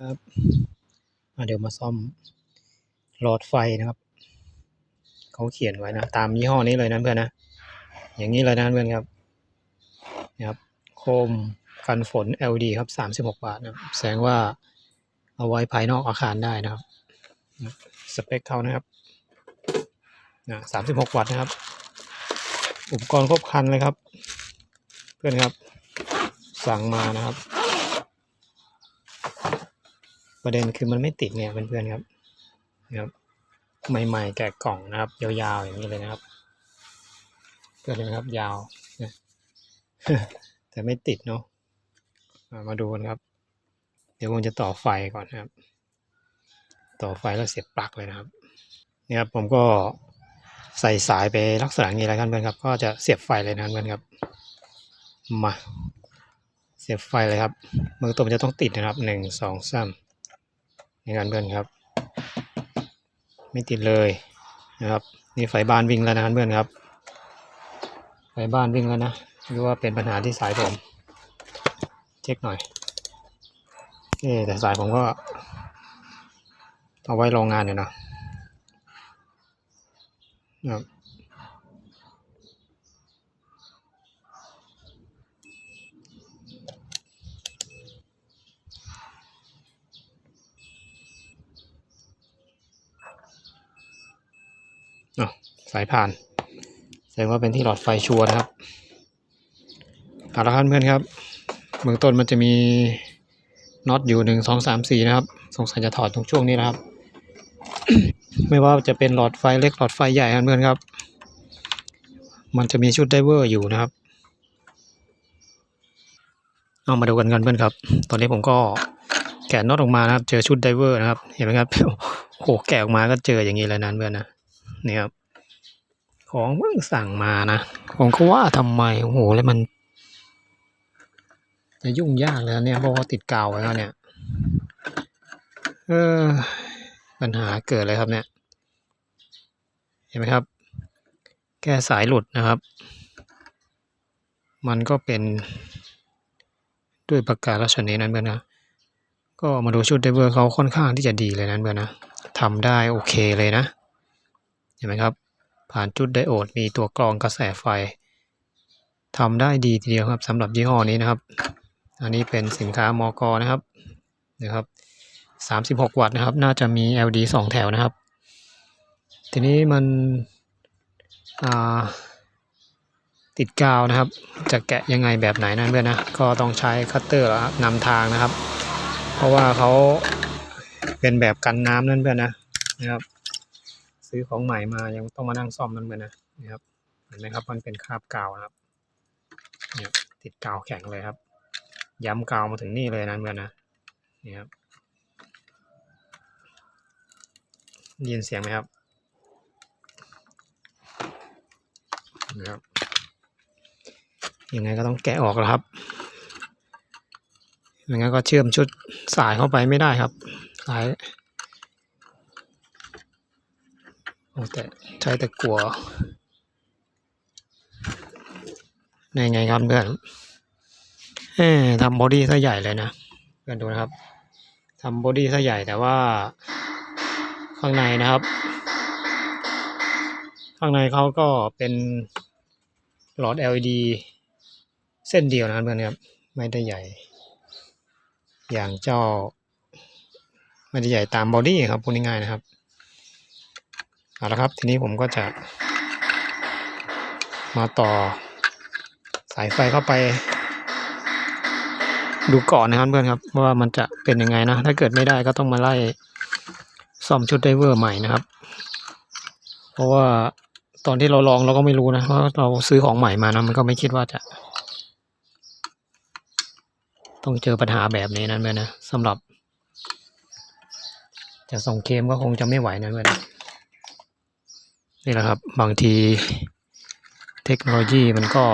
ครับเดี๋ยวมาซ่อมหลอดไฟนะครับ เขาเขียนไว้นะ ตามยี่ห้อนี้เลยนะเพื่อนนะ อย่างนี้เลยนะเพื่อนครับนะครับ โคมกันฝน LED ครับสามสิบหกบาทนะแสดงว่าเอาไว้ภายนอกอาคารได้นะครับ สเปคเขานะครับนะสามสิบหกวัตต์นะครับ อุปกรณ์ครบครันเลยครับ เพื่อนครับ สั่งมานะครับ ประเด็นคือมันไม่ติดเนี่ยเพื่อนๆครับนะครับใหม่ๆแกะกล่องนะครับ ยาวๆอย่างนี้เลยนะครับเพื่อนนะครับยาวนะแต่ไม่ติดเนาะมาดูกันครับ เดี๋ยวผมจะต่อไฟก่อนนะครับ ต่อไฟแล้วเสียบปลั๊กเลยนะครับนี่ครับผมก็ใส่สายไปลักษณะนี้แล้วกันเพื่อนครับ ก็จะเสียบไฟเลยนะเพื่อนครับมาเสียบไฟเลยครับมือตัวมันจะต้องติดนะครับหนึ่งสองสาม ในการเพื่อนครับ ไม่ติดเลยนะครับนี่ไฟบ้านวิ่งแล้วนะครับเพื่อนครับไฟบ้านวิ่งแล้วนะไม่รู้ว่าเป็นปัญหาที่สายผม เช็คหน่อยเอ๊แต่สายผมก็เอาไว้รองงานอยู่นะนะครับอะสายผ่าน แสดงว่าเป็นที่หลอดไฟชัวร์นะครับเอาละครับเพื่อนครับเบื้องต้นมันจะมีน็อตอยู่หนึ่งสองสามสี่นะครับ สงสัยจะถอดตรงช่วงนี้นะครับ ไม่ว่าจะเป็นหลอดไฟเล็กหลอดไฟใหญ่ครับเพื่อนครับ มันจะมีชุดไดเวอร์อยู่นะครับเอามาดูกันกันเพื่อนครับ ตอนนี้ผมก็แกะน็อตออกมานะครับ เจอชุดไดเวอร์นะครับ เห็นไหมครับ โอ้โห แกะออกมาก็เจออย่างนี้เลยนะเพื่อนนะ นี่ครับ ของเพิ่งสั่งมานะผมก็ว่าทำไมโอ้โหแล้วมัน จะยุ่งยากแล้วเนี่ยเพราะว่าติดกาวไว้แล้วเนี่ยเออปัญหาเกิดเลยครับเนี่ย เห็นไหมครับแก้สายหลุดนะครับ มันก็เป็นด้วยประกาศลักษณะนี้นั้นเพื่อนนะก็มาดูชุดไดเวอร์เขาค่อนข้างที่จะดีเลยนั้นเพื่อนนะทำได้โอเคเลยนะ เห็นไหมครับ ผ่านจุดไดโอดมีตัวกรองกระแสไฟทำได้ดีทีเดียวครับสำหรับยี่ห้อนี้นะครับ อันนี้เป็นสินค้ามอกนะครับนะครับสามสิบหกวัตต์นะครับ น่าจะมี LD สองแถวนะครับ ทีนี้มันติดกาวนะครับ จะแกะยังไงแบบไหนนั่นเพื่อนนะ ก็ต้องใช้คัตเตอร์แล้วครับนำทางนะครับ เพราะว่าเขาเป็นแบบกันน้ำนั่นเพื่อนนะนะครับ ซื้อของใหม่มายังต้องมานั่งซ่อมนั่นเพื่อนนะนะครับเห็นไหมครับมันเป็นคราบกาวนะครับเนี่ยติดกาวแข็งเลยครับ ย้ำกาวมาถึงนี่เลยนะเพื่อนนะนี่ครับยินเสียงไหมครับนะครับยังไงก็ต้องแกะออกแล้วครับไม่งั้นก็เชื่อมชุดสายเข้าไปไม่ได้ครับสายโอ้ แต่ใช้แต่กลัวในไงครับเพื่อนทำบอดี้ซะใหญ่เลยนะเพื่อนดูนะครับทำบอดี้ซะใหญ่แต่ว่า ข้างในนะครับ ข้างในเขาก็เป็นหลอด LED เส้นเดียวนะครับเพื่อนครับไม่ได้ใหญ่ อย่างเจ้า ไม่ได้ใหญ่ตามบอดี้ครับพูดง่ายๆนะครับ เอาละครับ ทีนี้ผมก็จะ มาต่อสายไฟเข้าไป ดูก่อนนะครับเพื่อนครับ ว่ามันจะเป็นยังไงนะ ถ้าเกิดไม่ได้ก็ต้องมาไล่ซ่อมชุดไดเวอร์ใหม่นะครับ เพราะว่าตอนที่เราลองเราก็ไม่รู้นะเพราะเราซื้อของใหม่มานะมันก็ไม่คิดว่าจะ ต้องเจอปัญหาแบบนี้นะเพื่อนนะสำหรับ จะส่งเคมก็คงจะไม่ไหวนะเพื่อน นี่แหละครับ บางทีเทคโนโลยีมันก็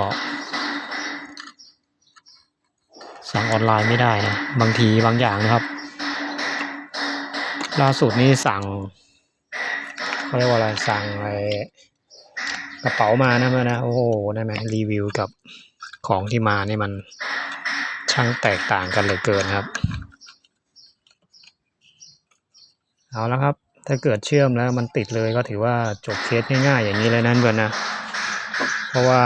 สั่งออนไลน์ไม่ได้นะ บางทีบางอย่างนะครับ ล่าสุดนี้สั่งเขาเรียกว่าอะไรสั่งไอ้กระเป๋ามานะเพื่อนนะ โอ้โหได้ไหมรีวิวกับของที่มานี่มันช่างแตกต่างกันเหลือเกินครับ เอาละครับ ถ้าเกิดเชื่อมแล้วมันติดเลยก็ถือว่าจบเคสง่ายๆอย่างนี้เลยนะเพื่อนนะ เพราะว่า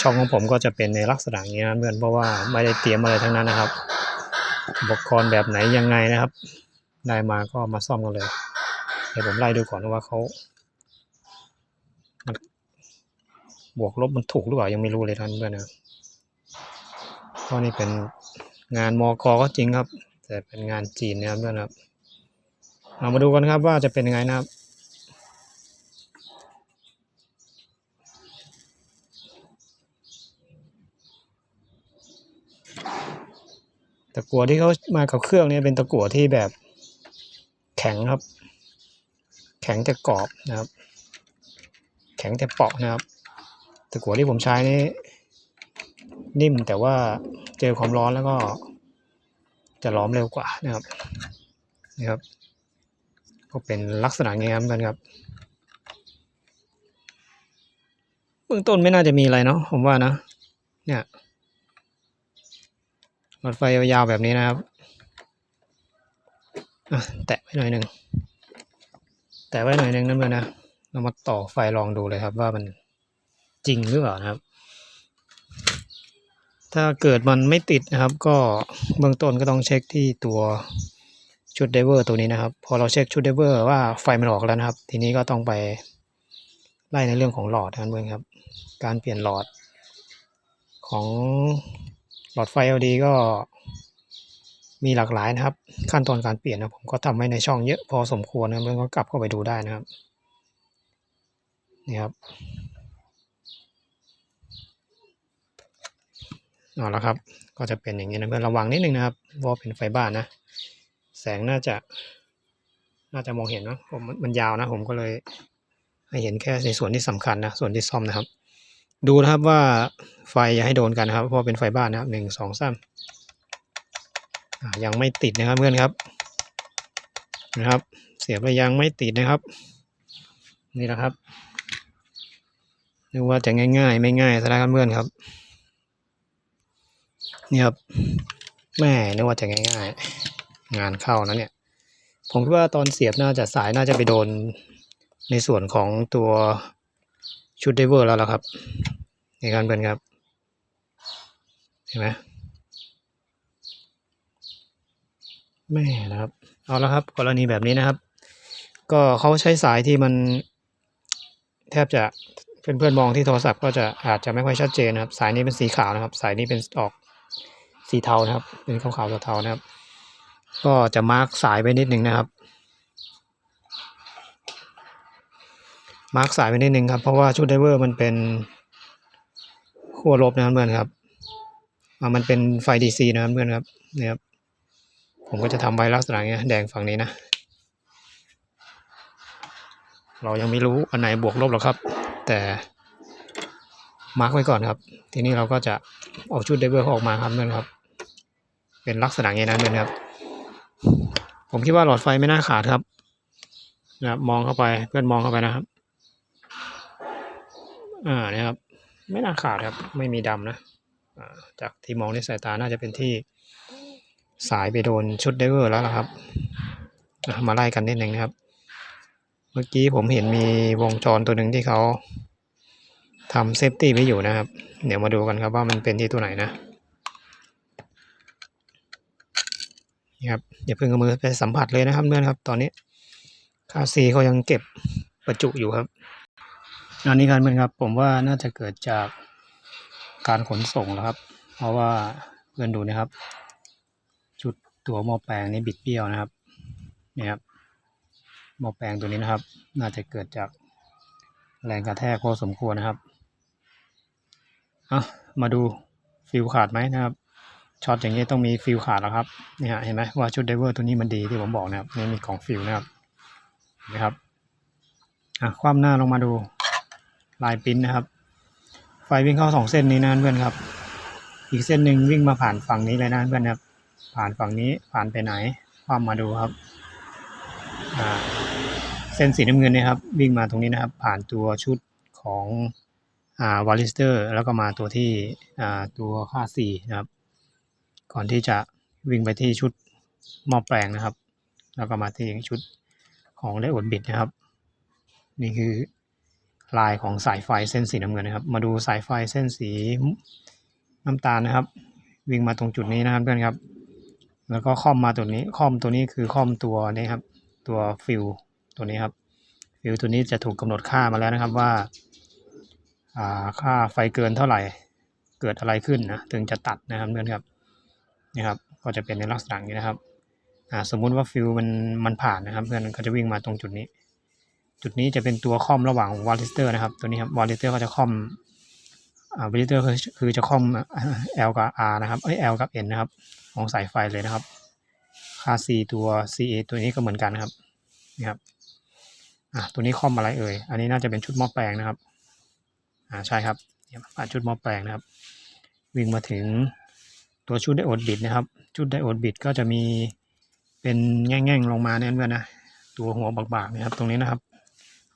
ช่องของผมก็จะเป็นในลักษณะนี้นะเพื่อนเพราะว่าไม่ได้เตรียมอะไรทั้งนั้นนะครับอุปกรณ์แบบไหนยังไงนะครับได้มาก็มาซ่อมกันเลย เดี๋ยวผมไล่ดูก่อนว่าเขามันบวกลบมันถูกหรือเปล่ายังไม่รู้เลยท่านเพื่อนนะเพราะนี่เป็นงานมอกก็จริงครับ แต่เป็นงานจีนนะครับเพื่อนครับ เรามาดูกันครับว่าจะเป็นยังไงนะครับ ตะกั่วที่เขามากับเครื่องนี่เป็นตะกั่วที่แบบแข็งครับ แข็งแต่กรอบนะครับ แข็งแต่เปาะนะครับ ตะกั่วที่ผมใช้นี่นิ่มแต่ว่าเจอความร้อนแล้วก็จะล้อมเร็วกว่านะครับนี่ครับ ก็เป็นลักษณะอย่างนี้ครับเพื่อนครับเบื้องต้นไม่น่าจะมีอะไรเนาะผมว่านะ เนี่ยหลอดไฟยาวๆแบบนี้นะครับอะแตะไว้หน่อยหนึ่งแตะไว้หน่อยหนึ่งนั่นเพื่อนนะเรามาต่อไฟลองดูเลยครับว่ามันจริงหรือเปล่านะครับ ถ้าเกิดมันไม่ติดนะครับ ก็เบื้องต้นก็ต้องเช็คที่ตัว ชุดไดเวอร์ตัวนี้นะครับ พอเราเช็คชุดไดเวอร์ว่าไฟมันออกแล้วนะครับ ทีนี้ก็ต้องไปไล่ในเรื่องของหลอดนะครับเพื่อนครับ การเปลี่ยนหลอด ของหลอดไฟ LED ก็มีหลากหลายนะครับ ขั้นตอนการเปลี่ยนนะผมก็ทำไว้ในช่องเยอะพอสมควรนะเพื่อนก็กลับเข้าไปดูได้นะครับนี่ครับเอาละครับ ก็จะเป็นอย่างนี้นะเพื่อนระวังนิดนึงนะครับเพราเป็นไฟบ้านนะ แสงน่าจะ น่าจะมองเห็นนะผมมันยาวนะ ผมก็เลย ให้เห็นแค่ในส่วนที่สำคัญนะ ส่วนที่ซ่อมนะครับ ดูนะครับว่าไฟอย่าให้โดนกันนะครับ เพราะเป็นไฟบ้านนะครับหนึ่งสองสามยังไม่ติดนะครับเพื่อนครับ นะครับ เสียบแล้วยังไม่ติดนะครับ นี่แหละครับนึกว่าจะง่ายๆ ไม่ง่ายซะแล้วครับเพื่อนครับนี่ครับแม่นึกว่าจะง่ายๆ งานเข้านะเนี่ย ผมคิดว่าตอนเสียบน่าจะสายน่าจะไปโดนในส่วนของตัวชุดไดเวอร์แล้วล่ะครับ ในการเป็นครับ เห็นไหมแม่นะครับ เอาละครับ กรณีแบบนี้นะครับ ก็เขาใช้สายที่มัน แทบจะเพื่อนๆมองที่โทรศัพท์ก็จะอาจจะไม่ค่อยชัดเจนนะครับ สายนี้เป็นสีขาวนะครับ สายนี้เป็นออกสีเทานะครับ เป็นขาวๆเทาๆนะครับ ก็จะมาร์กสายไปนิดหนึ่งนะครับ มาร์กสายไปนิดหนึ่งครับ เพราะว่าชุดไดเวอร์มันเป็นขั้วลบนะครับเพื่อนครับมันเป็นไฟ DC นะครับเพื่อนครับนี่ครับ ผมก็จะทำไว้ลักษณะเงี้ยแดงฝั่งนี้นะ เรายังไม่รู้อันไหนบวกลบหรอกครับ แต่มาร์กไว้ก่อนครับ ทีนี้เราก็จะเอาชุดไดเวอร์ออกมาครับเพื่อนครับ เป็นลักษณะอย่างนี้นะเพื่อนครับ ผมคิดว่าหลอดไฟไม่น่าขาดครับนะครับ มองเข้าไปเพื่อนมองเข้าไปนะครับ อ่าเนี่ยครับ ไม่น่าขาดครับ ไม่มีดำนะจากที่มองด้วยสายตาน่าจะเป็นที่สายไปโดนชุดไดเวอร์แล้วล่ะครับ มาไล่กันนิดหนึ่งนะครับ เมื่อกี้ผมเห็นมีวงจรตัวหนึ่งที่เขาทำเซฟตี้ไว้อยู่นะครับ เดี๋ยวมาดูกันครับว่ามันเป็นที่ตัวไหนนะ นี่ครับอย่าเพิ่งเอามือไปสัมผัสเลยนะครับเพื่อนครับ ตอนนี้คาซีเขายังเก็บประจุอยู่ครับอันนี้การเป็นครับ ผมว่าน่าจะเกิดจากการขนส่งแล้วครับ เพราะว่าเพื่อนดูนะครับ จุดตัวหม้อแปลงนี้บิดเบี้ยวนะครับนี่ครับหม้อแปลงตัวนี้นะครับ น่าจะเกิดจากแรงกระแทกพอสมควรนะครับอะมาดูฟิวขาดไหมนะครับ ช็อตอย่างนี้ต้องมีฟิวขาดแล้วครับนี่ฮะเห็นไหมว่าชุดไดเวอร์ตัวนี้มันดีที่ผมบอกนะครับนี่มีของฟิวนะครับนะครับอะคว่ำหน้าลงมาดูลายปิ้นนะครับ ไฟวิ่งเข้าสองเส้นนี้นะเพื่อนครับ อีกเส้นหนึ่งวิ่งมาผ่านฝั่งนี้เลยนะเพื่อนครับ ผ่านฝั่งนี้ผ่านไปไหน ความมาดูครับอ่าเส้นสีน้ำเงินนี่ยครับ วิ่งมาตรงนี้นะครับ ผ่านตัวชุดของอ่าวาลิสเตอร์ แล้วก็มาตัวที่อ่าตัวค่าสี่นะครับ ก่อนที่จะวิ่งไปที่ชุดหม้อแปลงนะครับ แล้วก็มาที่ชุดของไดโอดบิดนะครับ นี่คือลายของสายไฟเส้นสีน้ำเงินนะครับ มาดูสายไฟเส้นสีน้ำตาลนะครับ วิ่งมาตรงจุดนี้นะครับเพื่อนครับ แล้วก็คอมมาตัวนี้คอมตัวนี้คือคอมตัวนี้ครับ ตัวฟิลตัวนี้ครับฟิลตัวนี้จะถูกกำหนดค่ามาแล้วนะครับว่าค่าไฟเกินเท่าไหร่เกิดอะไรขึ้นนะถึงจะตัดนะครับเพื่อนครับ นี่ครับ ก็จะเป็นในลักษณะนี้นะครับสมมุติว่าฟิลมันมันผ่านนะครับ เพื่อนก็จะวิ่งมาตรงจุดนี้ จุดนี้จะเป็นตัวคอมระหว่างวอลลิสเตอร์นะครับ ตัวนี้ครับวอลลิสเตอร์ก็จะคอมวอลลิสเตอร์คือจะคอม L กับ R นะครับเอ้ย L กับ N นะครับ ของสายไฟเลยนะครับ ค่า C ตัว CA ตัวนี้ก็เหมือนกันนะครับนี่ครับอะตัวนี้คอมอะไรเอ่ย อันนี้น่าจะเป็นชุดหม้อแปลงนะครับ อ่าใช่ครับนี่ชุดหม้อแปลงนะครับ วิ่งมาถึง ตัวชุดไดโอดบิดนะครับ ชุดไดโอดบิดก็จะมีเป็นแง่งๆลงมาเนี่ยเพื่อนนะตัวหัวบากๆนะครับ ตรงนี้นะครับ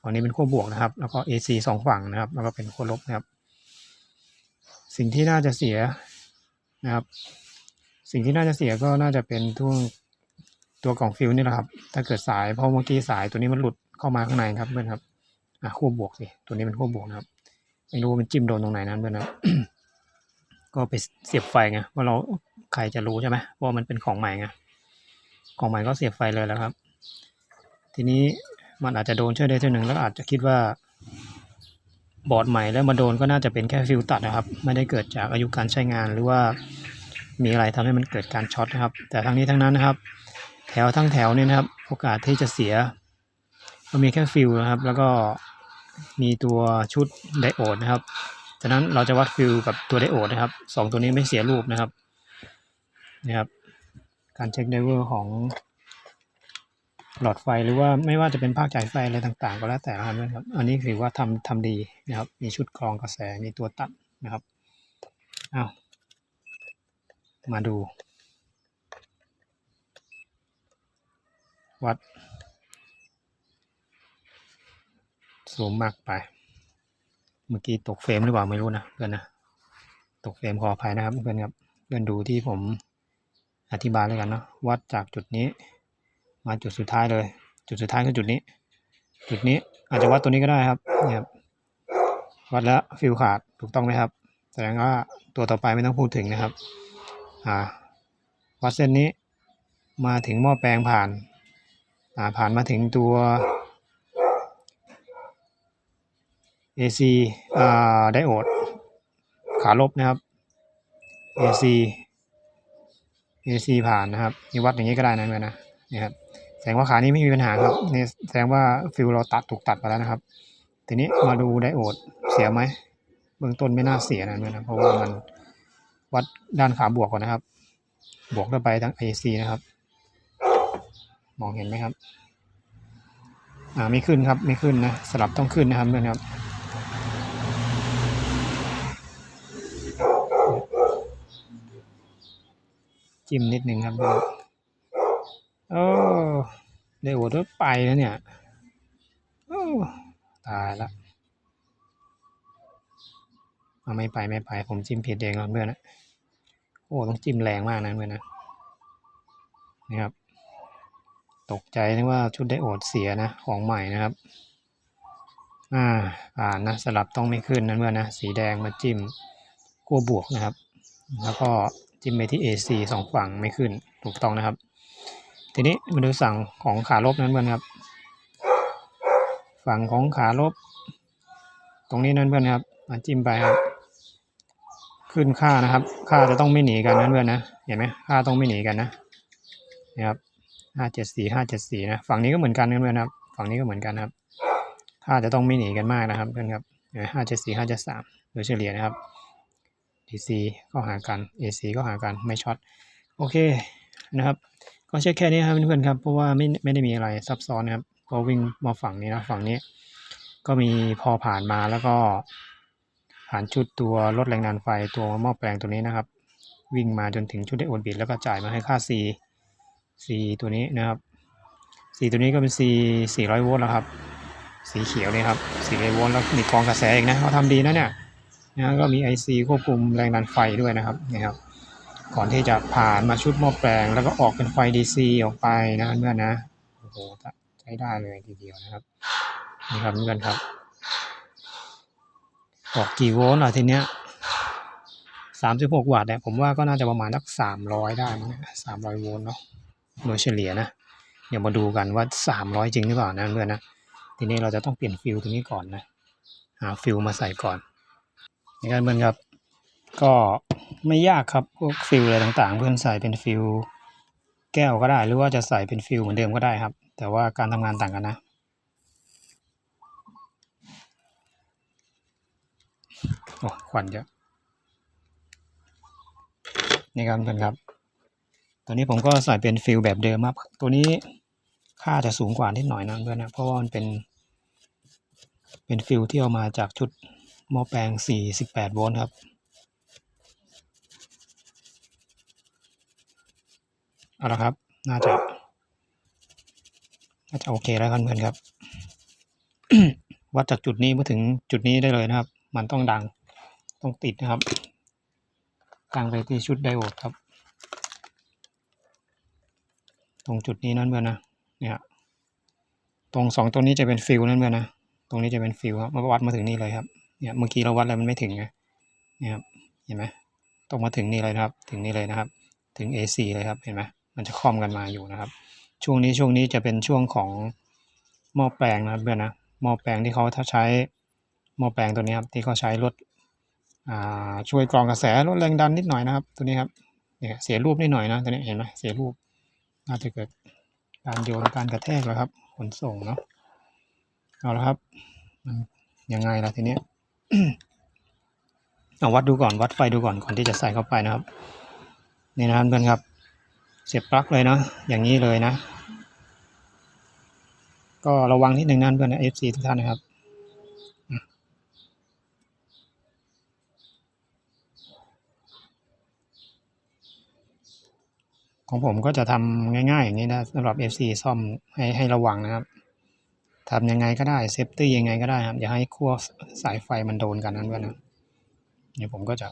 ฝั่งนี้เป็นขั้วบวกนะครับ แล้วก็ AC สองฝั่งนะครับ แล้วก็เป็นขั้วลบนะครับ สิ่งที่น่าจะเสียนะครับ สิ่งที่น่าจะเสียก็น่าจะเป็นตัวตัวกล่องฟิวนี่แหละครับ ถ้าเกิดสายเพราะเมื่อกี้สายตัวนี้มันหลุดเข้ามาข้างในครับเพื่อนครับอะขั้วบวกสิตัวนี้เป็นขั้วบวกนะครับไม่รู้มันจิ้มโดนตรงไหนนั้นเพื่อนครับ ก็ไปเสียบไฟไงว่าเราใครจะรู้ใช่ไหมว่ามันเป็นของใหม่ไงของใหม่ก็เสียบไฟเลยแล้วครับ ทีนี้มันอาจจะโดนเชื่อได้เท่าหนึ่งแล้วอาจจะคิดว่าบอร์ดใหม่แล้วมาโดนก็น่าจะเป็นแค่ฟิวตัดนะครับ ไม่ได้เกิดจากอายุการใช้งานหรือว่ามีอะไรทำให้มันเกิดการช็อตนะครับ แต่ทั้งนี้ทั้งนั้นนะครับ แถวทั้งแถวเนี่ยนะครับ โอกาสที่จะเสีย ก็มีแค่ฟิวนะครับ แล้วก็มีตัวชุดไดโอดนะครับ ฉะนั้นเราจะวัดฟิลกับตัวไดโอดนะครับสองตัวนี้ไม่เสียรูปนะครับนะครับ การเช็คไดเวอร์ของหลอดไฟหรือว่าไม่ว่าจะเป็นภาคจ่ายไฟอะไรต่างๆ ก็แล้วแต่นะครับ อันนี้ถือว่าทำทำดีนะครับ มีชุดกรองกระแสมีตัวตัดนะครับอ้าวมาดู วัดสูงมากไป เมื่อกี้ตกเฟรมหรือเปล่าไม่รู้นะเพื่อนนะ ตกเฟรมขออภัยนะครับเพื่อนครับ เพื่อนดูที่ผมอธิบายแล้วกันเนาะ วัดจากจุดนี้ มาจุดสุดท้ายเลย จุดสุดท้ายคือจุดนี้ จุดนี้อาจจะวัดตัวนี้ก็ได้ครับเนี่ยครับวัดแล้วฟิลขาดถูกต้องไหมครับ แสดงว่าตัวต่อไปไม่ต้องพูดถึงนะครับ อ่า วัดเส้นนี้มาถึงหม้อแปลงผ่าน อ่า ผ่านมาถึงตัว AC อ่าไดโอด ขาลบนะครับ AC AC ผ่านนะครับนี่วัดอย่างนี้ก็ได้นะเพื่อนนะนี่ครับแสดงว่าขานี้ไม่มีปัญหาครับนี่แสดงว่าฟิลเราตัดถูกตัดไปแล้วนะครับ ทีนี้มาดูไดโอดเสียไหมเบื้องต้นไม่น่าเสียนะเพื่อนนะเพราะว่ามันวัดด้านขาบวกก่อนนะครับ บวกเข้าไปทั้ง AC นะครับ มองเห็นไหมครับ อ่าไม่ขึ้นครับไม่ขึ้นนะสลับต้องขึ้นนะครับเพื่อนครับ จิ้มนิดนึงครับโอ้ได้โอดไปแล้วเนี่ยโอ้ตายละเอาไม่ไปไม่ไป ผมจิ้มผิดเองครับเพื่อนนะโอ้ต้องจิ้มแรงมากนะเพื่อนนะนี่ครับ ตกใจนึกว่าชุดไดโอดเสียนะ ของใหม่นะครับ อ่าอ่านนะสลับต้องไม่ขึ้นนะเพื่อนนะสีแดงมาจิ้มกัวบวกนะครับ แล้วก็ จิ้มไปที่ AC สองฝั่งไม่ขึ้นถูกต้องนะครับ ทีนี้มาดูสั่งของขาลบนั้นเพื่อนครับ ฝั่งของขาลบ ตรงนี้นั่นเพื่อนครับมาจิ้มไปครับ ขึ้นค่านะครับ ค่าจะต้องไม่หนีกันนั่นเพื่อนนะเห็นไหมค่าต้องไม่หนีกันนะนะครับห้าเจ็ดสี่ห้าเจ็ดสี่นะฝั่งนี้ก็เหมือนกันนะเพื่อนครับ ฝั่งนี้ก็เหมือนกันครับ ค่าจะต้องไม่หนีกันมากนะครับเพื่อนครับห้าเจ็ดสี่ห้าเจ็ดสามโดยเฉลี่ยนะครับ DC ก็หากัน AC ก็หากันไม่ช็อตโอเคนะครับก็เช็คแค่นี้ครับเพื่อนๆครับเพราะว่าไม่ไม่ได้มีอะไรซับซ้อนนะครับพอวิ่งมาฝั่งนี้นะฝั่งนี้ ก็มีพอผ่านมาแล้วก็ ผ่านชุดตัวลดแรงดันไฟตัวหม้อแปลงตัวนี้นะครับ วิ่งมาจนถึงชุดได้โอนบิดแล้วก็จ่ายมาให้ค่า C C ตัวนี้นะครับ C ตัวนี้ก็เป็น C 400โวลต์แล้วครับสีเขียวเลยครับ400โวลต์แล้วมีกองกระแสอีกนะเขาทำดีนะเนี่ย นะก็มี IC ควบคุมแรงดันไฟด้วยนะครับนี่ครับก่อนที่จะผ่านมาชุดหม้อแปลง แล้วก็ออกเป็นไฟ DC ออกไปนะเพื่อนนะโอ้โหใช้ได้เลยทีเดียวนะครับนี่ครับเพื่อนครับ ออกกี่โวลต์อะทีเนี้ยสามสิบหกวัตต์เนี่ยผมว่าก็น่าจะประมาณสักสามร้อยได้มั้งสามร้อยโวลต์เนาะโดยเฉลี่ยนะเดี๋ยวมาดูกันว่าสามร้อยจริงหรือเปล่านะเพื่อนนะทีนี้เราจะต้องเปลี่ยนฟิลตรงนี้ก่อนนะหาฟิลมาใส่ก่อน ในกันเพื่อนครับ ก็ไม่ยากครับพวกฟิลอะไรต่างๆ เพื่อนใส่เป็นฟิลแก้วก็ได้ หรือว่าจะใส่เป็นฟิลเหมือนเดิมก็ได้ครับ แต่ว่าการทำงานต่างกันนะโอ้ควันเยอะนี่ครับเพื่อนครับ ตัวนี้ผมก็ใส่เป็นฟิลแบบเดิมครับตัวนี้ค่าจะสูงกว่านิดหน่อยนะเพื่อนนะเพราะว่ามันเป็นเป็นฟิลที่เอามาจากชุด หม้อแปลง 48 โวลต์ครับ เอาละครับ น่าจะ น่าจะโอเคแล้วครับเพื่อนครับ วัดจากจุดนี้มาถึงจุดนี้ได้เลยนะครับ มันต้องดัง ต้องติดนะครับตั้งไปที่ชุดไดโอดครับ ตรงจุดนี้นั่นเพื่อนนะ เนี่ยตรงสองตัวนี้จะเป็นฟิลนั่นเพื่อนนะ ตรงนี้จะเป็นฟิลครับ มาวัดมาถึงนี่เลยครับ เนี่ยเมื่อกี้เราวัดแล้วมันไม่ถึงไงเนี่ครับเห็นไหมตรงมาถึงนี่เลยนะครับ ถึงนี่เลยนะครับ ถึง AC เลยครับเห็นไหมมันจะคล่อมกันมาอยู่นะครับ ช่วงนี้ช่วงนี้จะเป็นช่วงของหม้อแปลงนะครับเพื่อนนะหม้อแปลงที่เขาถ้าใช้หม้อแปลงตัวนี้ครับที่เขาใช้ลดอ่าช่วยกรองกระแสลดแรงดันนิดหน่อยนะครับ ตัวนี้ครับเนี่ยเสียรูปนิดหน่อยนะตัวนี้เห็นไหมเสียรูปน่าจะเกิดการโยนการกระแทกแล้วครับ ขนส่งเนาะเอาละครับมันยังไงล่ะทีเนี้ย เอาวัดดูก่อนวัดไฟดูก่อนก่อนที่จะใส่เข้าไปนะครับนี่นะครับเพื่อนครับ เสียบปลั๊กเลยเนาะอย่างนี้เลยนะ ก็ระวังนิดนึงนะเพื่อนนะ FC ทุกท่านนะครับของผมก็จะทำง่ายๆอย่างนี้นะสำหรับ FC ซ่อมให้ให้ระวังนะครับ ทำยังไงก็ได้เซฟตี้ยังไงก็ได้ครับอย่าให้ขั้วสายไฟมันโดนกันนั้นด้วยนะเดี๋ยวผมก็จะ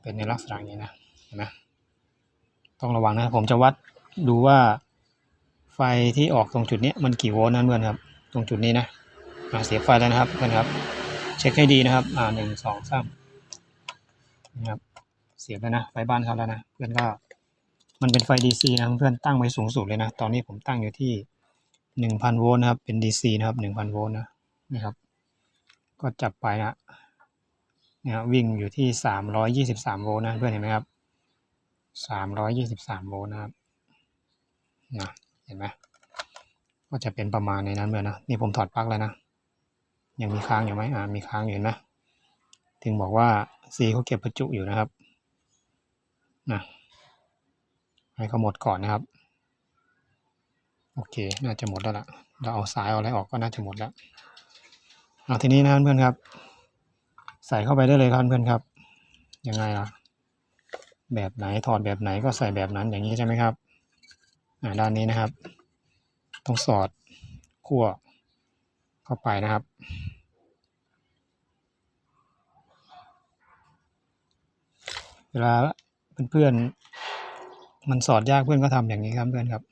เป็นในลักษณะนี้นะเห็นไหมต้องระวังนะผมจะวัดดูว่าไฟที่ออกตรงจุดนี้มันกี่โวลต์นั้นเพื่อนครับ ตรงจุดนี้นะอ่าเสียไฟแล้วนะครับเพื่อนครับ เช็คให้ดีนะครับ อ่าหนึ่งสองสามนะครับเสียบแล้วนะไฟบ้านเขาแล้วนะเพื่อนก็มันเป็นไฟ DC นะเพื่อนตั้งไว้สูงสุดเลยนะ ตอนนี้ผมตั้งอยู่ที่ หนึ่งพันโวลต์นะครับ เป็น DC นะครับหนึ่งพันโวลต์นะนี่ครับ ก็จับไปนะนี่ยวิ่งอยู่ที่สามร้อยยี่สิบสามโวลต์นะเพื่อนเห็นไหมครับสามร้อยยี่สิบสามโวลต์นะครับนะเห็นไหมก็จะเป็นประมาณในนั้นเลยนะนี่ผมถอดปลั๊กแล้วนะยังมีค้างอยู่ไหมอ่ามีค้างอยู่เห็นไหมถึงบอกว่าซีเขาเก็บประจุอยู่นะครับนะให้เขาหมดก่อนนะครับ โอเค น่าจะหมดแล้วล่ะ เราเอาสายเอาอะไรออกก็น่าจะหมดแล้วเอาทีนี้นะเพื่อนครับ ใส่เข้าไปได้เลยครับเพื่อนครับ ยังไงล่ะ แบบไหนถอดแบบไหนก็ใส่แบบนั้นอย่างนี้ใช่ไหมครับ อ่าด้านนี้นะครับ ต้องสอดขั้วเข้าไปนะครับเวลาเพื่อนๆมันสอดยากเพื่อนก็ทำอย่างนี้ครับเพื่อนครับ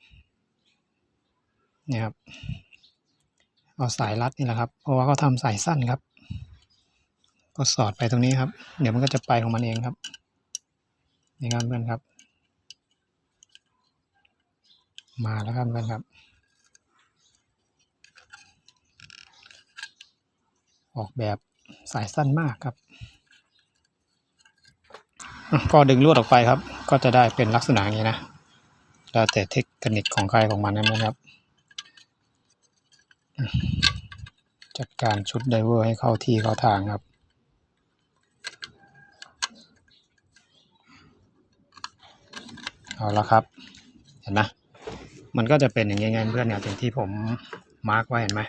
นี่ยครับเอาสายรัดนี่แหละครับ เพราะว่าเขาทำสายสั้นครับ ก็สอดไปตรงนี้ครับ เดี๋ยวมันก็จะไปของมันเองครับนี่ครับเพื่อนครับ มาแล้วครับเพื่อนครับ ออกแบบสายสั้นมากครับ ก็ดึงลวดออกไปครับ ก็จะได้เป็นลักษณะนี้นะแล้วแต่เทคนิคของใครของมันนะครับ จัดการชุดไดเวอร์ให้เข้าที่เข้าทางครับ เอาละครับ เห็นไหมมันก็จะเป็นอย่างงี้ไงเพื่อนเนี่ยอย่างที่ผมมาร์กไว้เห็นไหม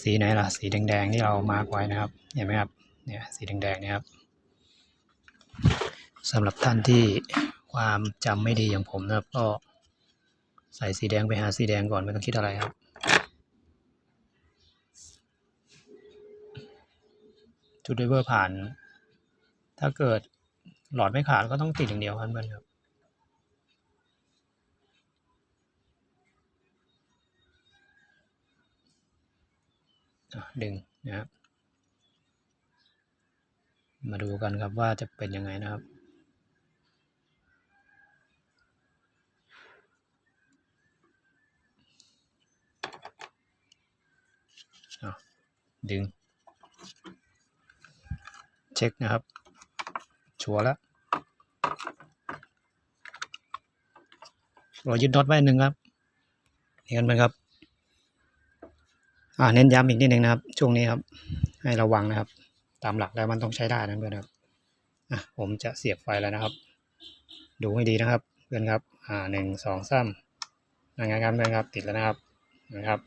สีไหนล่ะ สีแดงๆที่เรามาร์กไว้นะครับ เห็นไหมครับ เนี่ยสีแดงๆเนี่ยครับสำหรับท่านที่ความจำไม่ดีอย่างผมนะครับ ก็ใส่สีแดงไปหาสีแดงก่อนไม่ต้องคิดอะไรครับ จุดไดเวอร์ผ่าน ถ้าเกิดหลอดไม่ขาดก็ต้องติดอย่างเดียวครับเพื่อนครับดึงนะครับ มาดูกันครับว่าจะเป็นยังไงนะครับ ดึง เช็คนะครับ ชัวร์แล้วเรอยึดน็อตไว้อันหนึ่งครับนี่กันไหมครับ อ่าเน้นย้ำอีกนิดนึงนะครับ ช่วงนี้ครับ ให้ระวังนะครับ ตามหลักแล้วมันต้องใช้ได้นะเพื่อนครับอะผมจะเสียบไฟแล้วนะครับ ดูให้ดีนะครับ เพื่อนครับ อ่าหนึ่งสองสามงานครับเพื่อนครับ ติดแล้วนะครับนะครับ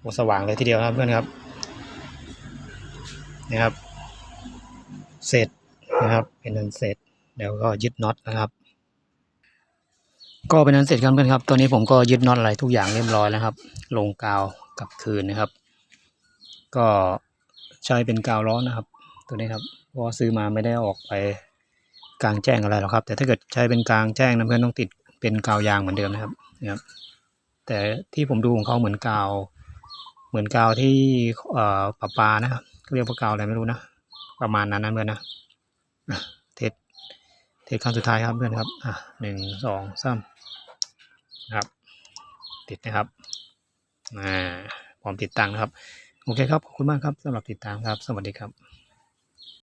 โอสว่างเลยทีเดียวครับเพื่อนครับนี่ครับ เสร็จนะครับ เป็นอันเสร็จเดี๋ยวก็ยึดน็อตนะครับ ก็เป็นอันเสร็จครับเพื่อนครับตัวนี้ผมก็ยึดน็อตอะไรทุกอย่างเรียบร้อยแล้วครับ ลงกาวกลับคืนนะครับ ก็ใช้เป็นกาวร้อนะครับ ตัวนี้ครับเพราะซื้อมาไม่ได้ออกไปกลางแจ้งอะไรหรอกครับ แต่ถ้าเกิดใช้เป็นกลางแจ้งนะเพื่อนต้องติดเป็นกาวยางเหมือนเดิมนะครับนะครับ แต่ที่ผมดูของเขาเหมือนกาว เหมือนกาวที่เอ่อปะปานะครับเรียกว่ากาวอะไรไม่รู้นะ ประมาณนั้นนะเพื่อนนะเทสเทสครั้งสุดท้ายครับเพื่อนครับอะหนึ่งสองสามนะครับ ติดนะครับอ่าพร้อมติดตั้งนะครับ โอเคครับ ขอบคุณมากครับสำหรับติดตามครับ สวัสดีครับ